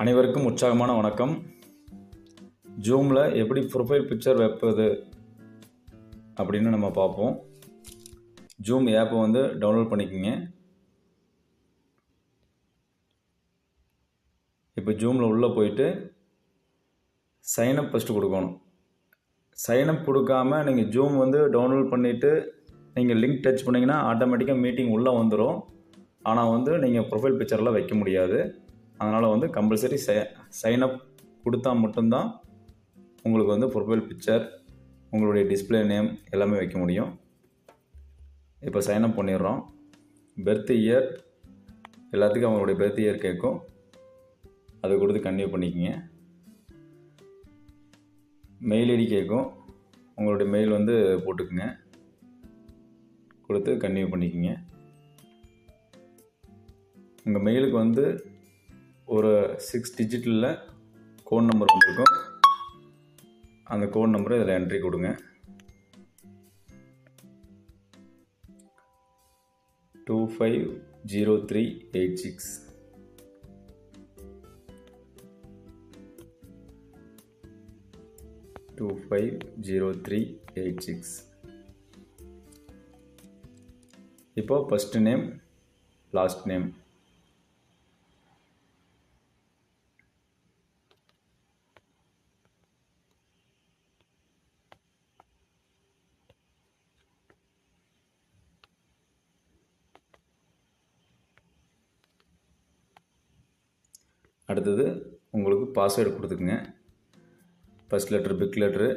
அனைவருக்கும் உற்சாகமான வணக்கம். ஜூமில் எப்படி ப்ரொஃபைல் பிக்சர் வைப்பது அப்படின்னு நம்ம பார்ப்போம். ஜூம் ஆப்பை வந்து டவுன்லோட் பண்ணிக்கோங்க. இப்போ ஜூமில் உள்ளே போயிட்டு சைனப் ஃபஸ்ட்டு கொடுக்கணும். சைனப் கொடுக்காம நீங்கள் ஜூம் வந்து டவுன்லோட் பண்ணிவிட்டு நீங்கள் லிங்க் டச் பண்ணிங்கன்னா ஆட்டோமேட்டிக்காக மீட்டிங் உள்ளே வந்துடும் ஆனால் வந்து நீங்கள் ப்ரொஃபைல் பிக்சர்லாம் வைக்க முடியாது. அதனால் வந்து கம்பல்சரி சை அப் கொடுத்தா மட்டும்தான் உங்களுக்கு வந்து ப்ரொஃபைல் பிக்சர் உங்களுடைய டிஸ்பிளே நேம் எல்லாமே வைக்க முடியும். இப்போ சைன் அப் பண்ணிடுறோம். பெர்த் இயர் எல்லாத்துக்கும் அவங்களுடைய பெர்த் இயர் கேட்கும் அதை கொடுத்து கன்டினியூ பண்ணிக்கோங்க. மெயில் ஐடி கேட்கும் உங்களுடைய மெயில் வந்து போட்டுக்குங்க. கொடுத்து கன்டினியூ பண்ணிக்கோங்க. உங்கள் மெயிலுக்கு வந்து ஒரு சிக்ஸ் டிஜிட்டலில் கோட் நம்பர் வந்திருக்கும். அந்த கோட் நம்பரை இதில் என்ட்ரி கொடுங்க. Two five zero three eight six two five zero three eight six இப்போ ஃபஸ்ட் நேம் லாஸ்ட் நேம் அடுத்தது உங்களுக்கு password கொடுத்துக்குங்க. First letter big letter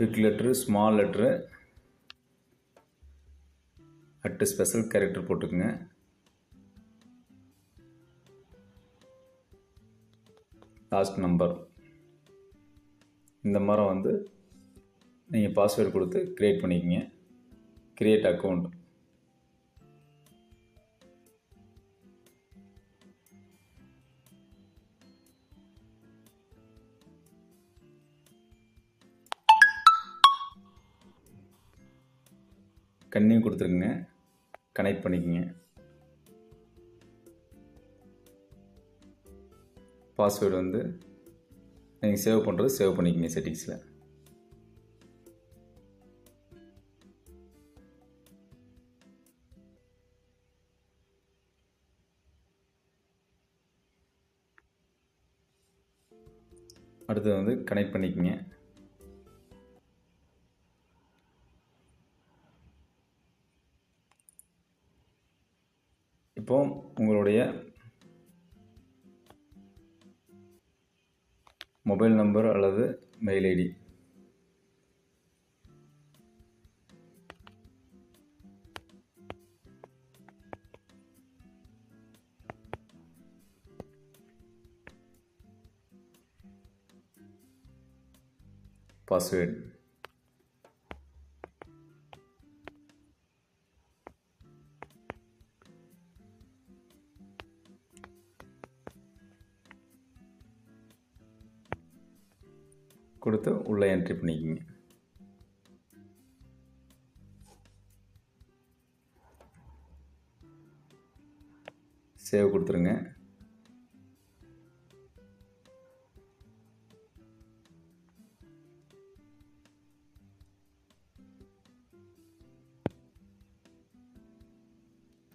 big letter small letter at special character போட்டுக்குங்க. Last number இந்த மரம் வந்து நீங்கள் password கொடுத்து create பண்ணிக்கிங்க. க்ரியேட் அக்கௌண்ட் கன்னியூ கொடுத்துருங்க கனெக்ட் பண்ணிக்கோங்க. பாஸ்வேர்டு வந்து நீங்கள் சேவ் பண்ணுறது சேவ் பண்ணிக்கங்க செட்டிங்ஸில் அடுத்து வந்து கனெக்ட் பண்ணிக்கங்க. இப்போ உங்களுடைய மொபைல் நம்பர் அல்லது மெயில் ஐடி பாஸ்வேர்டு கொடுத்து உள்ளே என்ட்ரி பண்ணிக்கோங்க. சேவ் கொடுத்துருங்க.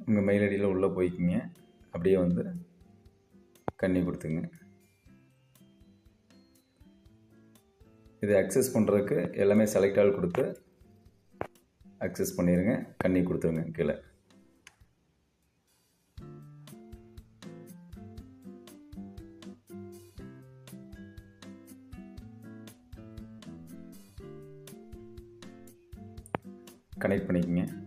உங்கள் மெயில் ஐடியில் உள்ளே போய்க்கிங்க. அப்படியே வந்து கண்ணி கொடுத்துங்க. இது அக்சஸ் பண்ணுறதுக்கு எல்லாமே செலக்ட் ஆல் கொடுத்து அக்சஸ் பண்ணிடுங்க கண்ணி கொடுத்துருங்க கீழே. கனெக்ட் பண்ணிக்கங்க.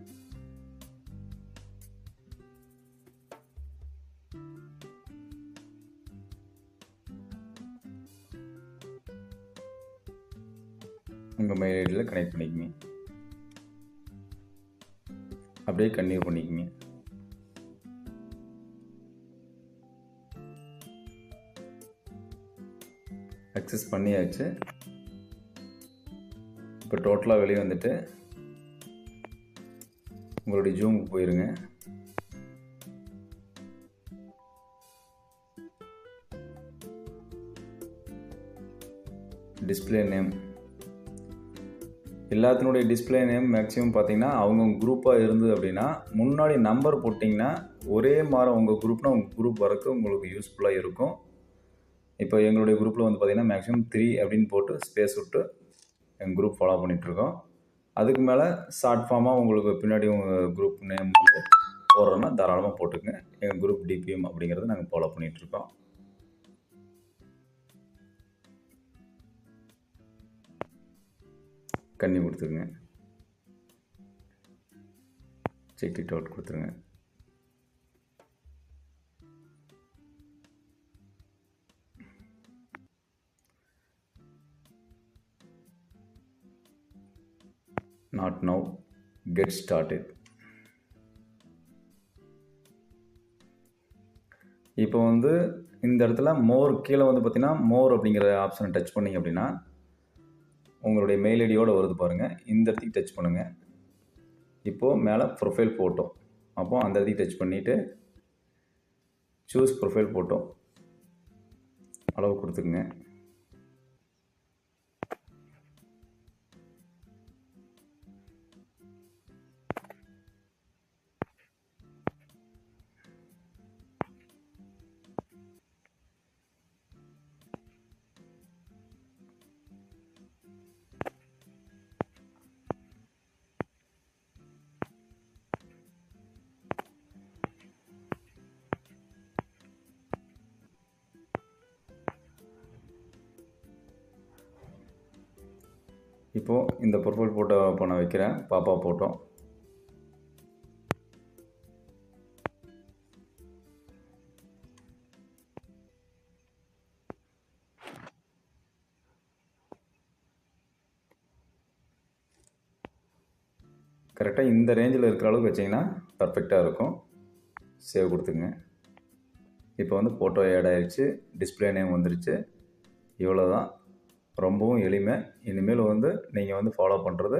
உங்கள் மெயில் ஐடியில் கனெக்ட் பண்ணிக்கங்க. அப்படியே கன்டினியூ பண்ணிக்கங்க. அக்சஸ் பண்ணியாச்சு. இப்போ டோட்டலாக வெளியே வந்துட்டு உங்களுடைய ஜூமுக்கு போயிருங்க. டிஸ்பிளே நேம் எல்லாத்தினுடைய டிஸ்பிளே நேம் மேக்ஸிமம் பார்த்தீங்கன்னா அவங்க குரூப்பாக இருந்தது அப்படின்னா முன்னாடி நம்பர் போட்டிங்கன்னா ஒரே மாதிரி உங்கள் குரூப்னால் உங்கள் குரூப் வரக்கு உங்களுக்கு யூஸ்ஃபுல்லாக இருக்கும். இப்போ எங்களுடைய குரூப்பில் வந்து பார்த்திங்கன்னா மேக்ஸிமம் த்ரீ அப்படின்னு போட்டு ஸ்பேஸ் விட்டு எங்கள் குரூப் ஃபாலோ பண்ணிகிட்ருக்கோம் அதுக்கு மேலே ஷார்ட் ஃபார்மாக உங்களுக்கு பின்னாடி உங்கள் குரூப் நேம் வந்து போடுறோன்னா தாராளமாக போட்டுக்கங்க. எங்கள் குரூப் டிபிஎம் அப்படிங்கிறத நாங்கள் ஃபாலோ பண்ணிகிட்ருக்கோம் கண்ணி கொடுத்துருங்க. செக் டவுட் கொடுத்துருங்க. நாட் நவ் கெட் ஸ்டார்டட் இப்போ வந்து இந்த இடத்துல மோர் கீழே வந்து பார்த்தீங்கன்னா மோர் அப்படிங்கிற ஆப்ஷனை டச் பண்ணிங்க அப்படின்னா உங்களுடைய மெயில் ஐடியோடு வருது பாருங்கள் இந்த இடத்துக்கு டச் பண்ணுங்கள் இப்போது மேலே ப்ரொஃபைல் ஃபோட்டோ அப்போது அந்த இடத்துக்கு டச் பண்ணிவிட்டு சூஸ் ப்ரொஃபைல் ஃபோட்டோ அளவு கொடுத்துக்குங்க. இப்போது இந்த ப்ரொஃபைல் ஃபோட்டோ இப்போ நான் வைக்கிறேன். பாப்பா ஃபோட்டோ கரெக்டாக இந்த ரேஞ்சில் இருக்கிற அளவுக்கு வச்சிங்கன்னா பர்ஃபெக்டாக இருக்கும். சேவ் கொடுத்துங்க இப்போ வந்து ஃபோட்டோ ஆட் ஆகிடுச்சு டிஸ்பிளே நேம் வந்துருச்சு. இவ்வளோ தான் ரொம்பவும் எளிமை. இனிமேல் வந்து நீங்கள் வந்து ஃபாலோ பண்ணுறது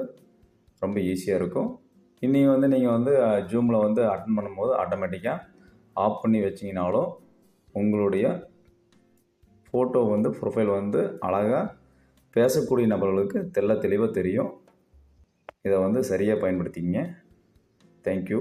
ரொம்ப ஈஸியாக இருக்கும். இன்றைக்கி வந்து நீங்கள் வந்து ஜூமில் வந்து அட்டன் பண்ணும்போது ஆட்டோமேட்டிக்காக ஆஃப் பண்ணி வச்சிங்கனாலும் உங்களுடைய ஃபோட்டோ வந்து ப்ரொஃபைல் வந்து அழகாக பேசக்கூடிய நபர்களுக்கு தெல்ல தெளிவாக தெரியும். இதை வந்து சரியாக பயன்படுத்திக்கிங்க. தேங்க்யூ